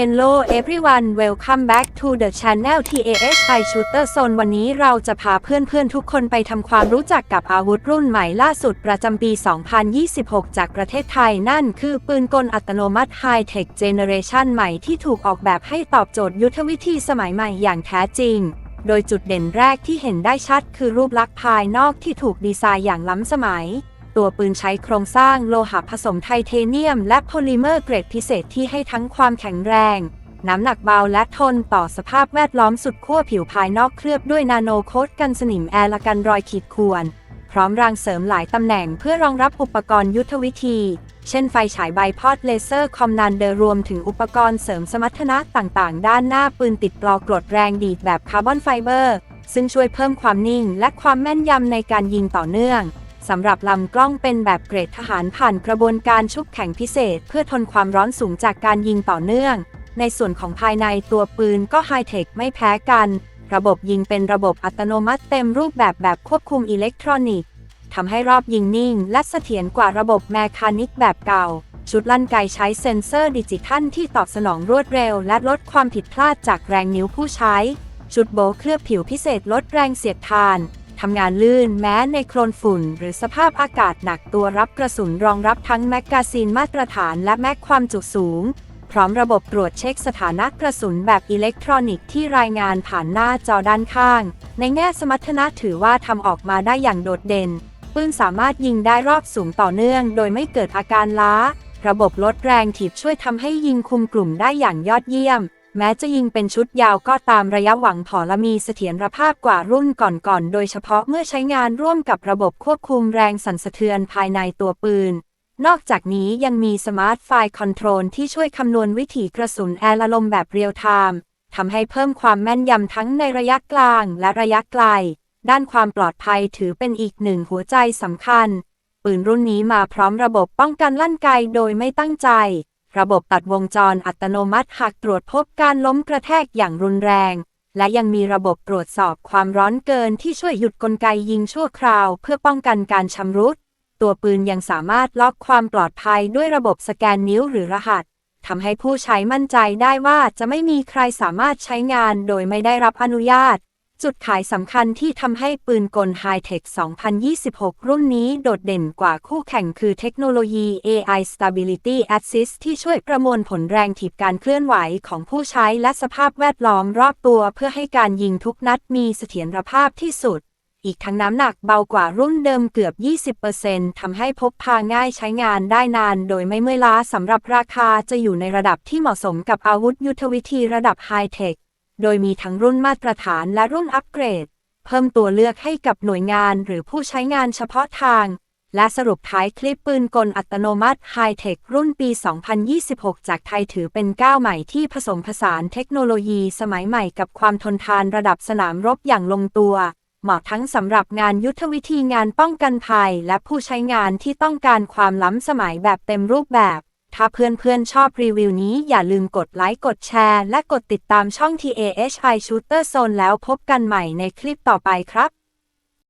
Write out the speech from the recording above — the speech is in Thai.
Hello everyone welcome back to the channel TASI Shooter Zone วันนี้เราจะพาเพื่อนๆทุกคนไปทำความรู้จักกับอาวุธรุ่นใหม่ล่าสุดประจำปี 2026 จากประเทศไทยนั่นคือปืนกลอัตโนมัติ High Tech Generation ใหม่ที่ถูกออกแบบให้ตอบโจทย์ยุทธวิธีสมัยใหม่อย่างแท้จริงโดยจุดเด่นแรกที่เห็นได้ชัดคือรูปลักษณ์ภายนอกที่ถูกดีไซน์อย่างล้ำสมัย ตัวปืนใช้โครงสร้างโลหะผสมไทเทเนียม และโพลิเมอร์เกรดพิเศษที่ให้ทั้งความแข็งแรง น้ำหนักเบาและทนต่อสภาพแวดล้อมสุดขั้วผิวภายนอกเคลือบด้วยนาโนโคตกันสนิมแอร์และกันรอยขีดข่วนพร้อมรางเสริมหลายตำแหน่งเพื่อรองรับอุปกรณ์ยุทธวิธี เช่นไฟฉายไบพอดเลเซอร์คอมนันเดอร์รวมถึงอุปกรณ์เสริมสมรรถนะต่างๆ ด้านหน้าปืนติดปลอกรดแรงดีดแบบคาร์บอนไฟเบอร์ ซึ่งช่วยเพิ่มความนิ่งและความแม่นยำในการยิงต่อเนื่อง สำหรับลำกล้องเป็นแบบเกรดทหารผ่านกระบวนการชุบแข็งพิเศษ เพื่อทนความร้อนสูงจากการยิงต่อเนื่อง ในส่วนของภายในตัวปืนก็ไฮเทคไม่แพ้กัน ระบบยิงเป็นระบบอัตโนมัติเต็มรูปแบบแบบควบคุมอิเล็กทรอนิกส์ทำให้รอบยิงนิ่ง และเสถียรกว่าระบบแมคานิกแบบเก่า ชุดลั่นไกใช้เซ็นเซอร์ดิจิทัลที่ตอบสนองรวดเร็ว และลดความผิดพลาดจากแรงนิ้วผู้ใช้ ชุดโบเคลือบผิวพิเศษลดแรงเสียดทาน ทำงานลื่นแม้ในโคลนฝุ่น หรือสภาพอากาศหนักตัวรับกระสุนรองรับทั้งแมกกาซีนมาตรฐานและแม็กความจุสูง พร้อมระบบตรวจเช็คสถานะกระสุนแบบอิเล็กทรอนิกส์ที่รายงานผ่านหน้าจอด้านข้าง ในแง่สมรรถนะถือว่าทำออกมาได้อย่างโดดเด่นปืนสามารถยิงได้รอบสูงต่อเนื่อง โดยไม่เกิดอาการล้า ระบบลดแรงถีบช่วยทำให้ยิงคุมกลุ่มได้อย่างยอดเยี่ยม แม้จะยิงเป็นชุดยาวก็ตามระยะหวังผอและมีเสถียรภาพกว่ารุ่นก่อนๆ โดยเฉพาะเมื่อใช้งานร่วมกับระบบควบคุมแรงสั่นสะเทือนภายในตัวปืน นอกจากนี้ยังมีสมาร์ทไฟล์คอนโทรลที่ช่วยคำนวณวิถีกระสุนแอร์ละลมแบบเรียลไทม์ทำให้เพิ่มความแม่นยำทั้งในระยะกลางและระยะไกล ด้านความปลอดภัยถือเป็นอีกหนึ่งหัวใจสำคัญ ปืนรุ่นนี้มาพร้อมระบบป้องกันลั่นไกโดยไม่ตั้งใจ ระบบตัดวงจรอัตโนมัติหากตรวจพบการล้มกระแทกอย่างรุนแรง และยังมีระบบตรวจสอบความร้อนเกินที่ช่วยหยุดกลไกยิงชั่วคราว เพื่อป้องกันการชำรุด ตัวปืนยังสามารถล็อกความปลอดภัยด้วยระบบสแกนนิ้วหรือรหัสทำให้ผู้ใช้มั่นใจได้ว่าจะไม่มีใครสามารถใช้งานโดยไม่ได้รับอนุญาต จุดขายสำคัญที่ทำให้ปืนกล High-Tech 2026 รุ่นนี้โดดเด่นกว่าคู่แข่งคือเทคโนโลยี AI Stability Assist ที่ช่วยประมวลผลแรงถีบการเคลื่อนไหวของผู้ใช้และสภาพแวดล้อมรอบตัวเพื่อให้การยิงทุกนัดมีเสถียรภาพที่สุด อีกทั้งน้ำหนักเบากว่ารุ่นเดิมเกือบ 20%ทำให้พกพาง่ายใช้งานได้นานโดยไม่เมื่อยล้าสำหรับราคาจะอยู่ในระดับที่เหมาะสมกับอาวุธยุทธวิธีระดับไฮเทค โดยมีทั้งรุ่นมาตรฐานและรุ่นอัปเกรด เพิ่มตัวเลือกให้กับหน่วยงานหรือผู้ใช้งานเฉพาะทาง และสรุปท้ายคลิปปืนกลอัตโนมัติไฮเทครุ่นปี 2026 จากไทยถือเป็นก้าวใหม่ที่ผสมผสานเทคโนโลยีสมัยใหม่กับความทนทานระดับสนามรบอย่างลงตัว เหมาะทั้งสำหรับงานยุทธวิธีงานป้องกันภัย และผู้ใช้งานที่ต้องการความล้ำสมัยแบบเต็มรูปแบบ ถ้าเพื่อนๆชอบรีวิวนี้อย่าลืมกดไลค์กดแชร์ และกดติดตามช่อง TAHI Shooter Zone แล้วพบกันใหม่ในคลิปต่อไปครับ